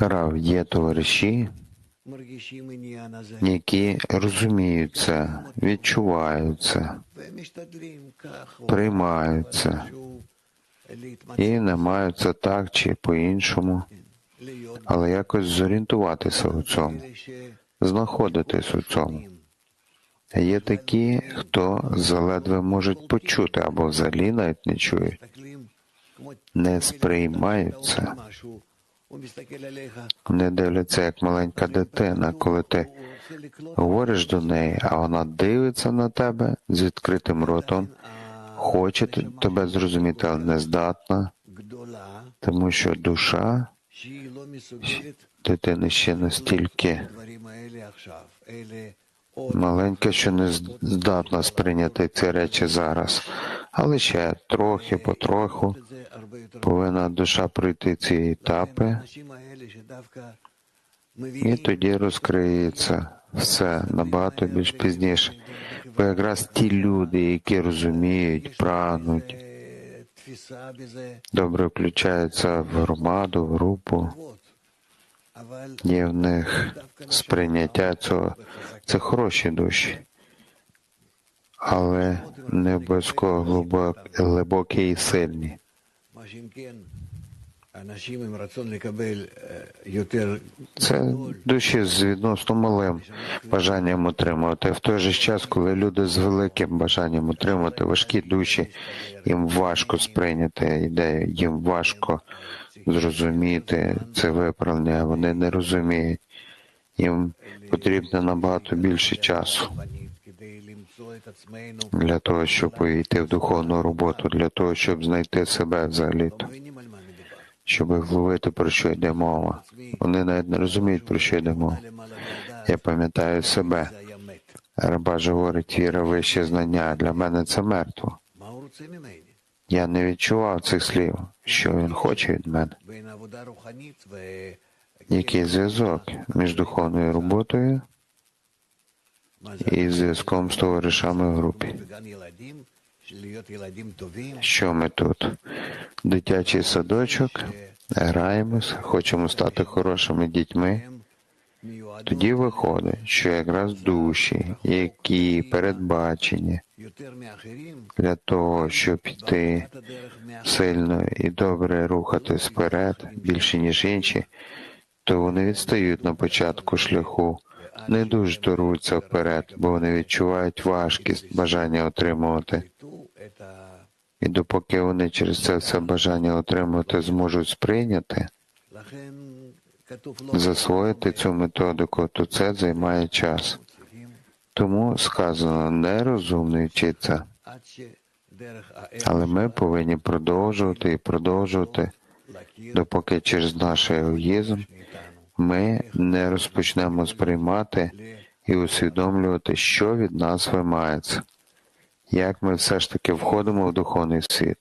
Рав, є товариші, які розуміються, відчуваються, приймаються і намагаються так чи по-іншому, але якось зорієнтуватися у цьому, знаходитись у цьому. Є такі, хто заледве можуть почути або взагалі навіть не чують не сприймаються, не дивляться як маленька дитина, коли ти говориш до неї, а вона дивиться на тебе з відкритим ротом, хоче тебе зрозуміти, але не здатна, тому що душа дитини ще настільки маленька, що не здатна сприйняти ці речі зараз, але ще трохи, потроху повинна душа пройти ці етапи, і тоді розкриється все набагато більш пізніше. Бо якраз ті люди, які розуміють, прагнуть, добре включаються в громаду, в групу, є в них сприйняття цього. Це хороші душі. Але не обов'язково глибокі і сильні. Це душі з відносно малим бажанням отримувати. В той же час, коли люди з великим бажанням отримати важкі душі, їм важко сприйняти ідею, їм важко зрозуміти це виправлення. Вони не розуміють. Їм потрібно набагато більше часу для того, щоб йти в духовну роботу, для того, щоб знайти себе взагалі, щоб вловити, про що йде мова. Вони навіть не розуміють, про що йде мова. Я пам'ятаю себе. Раба ж говорить, віра вище знання. Для мене це мертво. Я не відчував цих слів, що він хоче від мене. Який зв'язок між духовною роботою? і зв'язком з товаришами в групі. Що ми тут? Дитячий садочок, граємось, хочемо стати хорошими дітьми. Тоді виходить, що якраз душі, які передбачені для того, щоб йти сильно і добре рухатись вперед, більше ніж інші, то вони відстають на початку шляху не дуже то вперед, бо вони відчувають важкість бажання отримувати. І допоки вони через це все бажання отримувати зможуть сприйняти, засвоїти цю методику, то це займає час. Тому сказано нерозумний вчиться, але ми повинні продовжувати і продовжувати, допоки через наш егоїзм ми не розпочнемо сприймати і усвідомлювати, що від нас вимагається, як ми все ж таки входимо в духовний світ.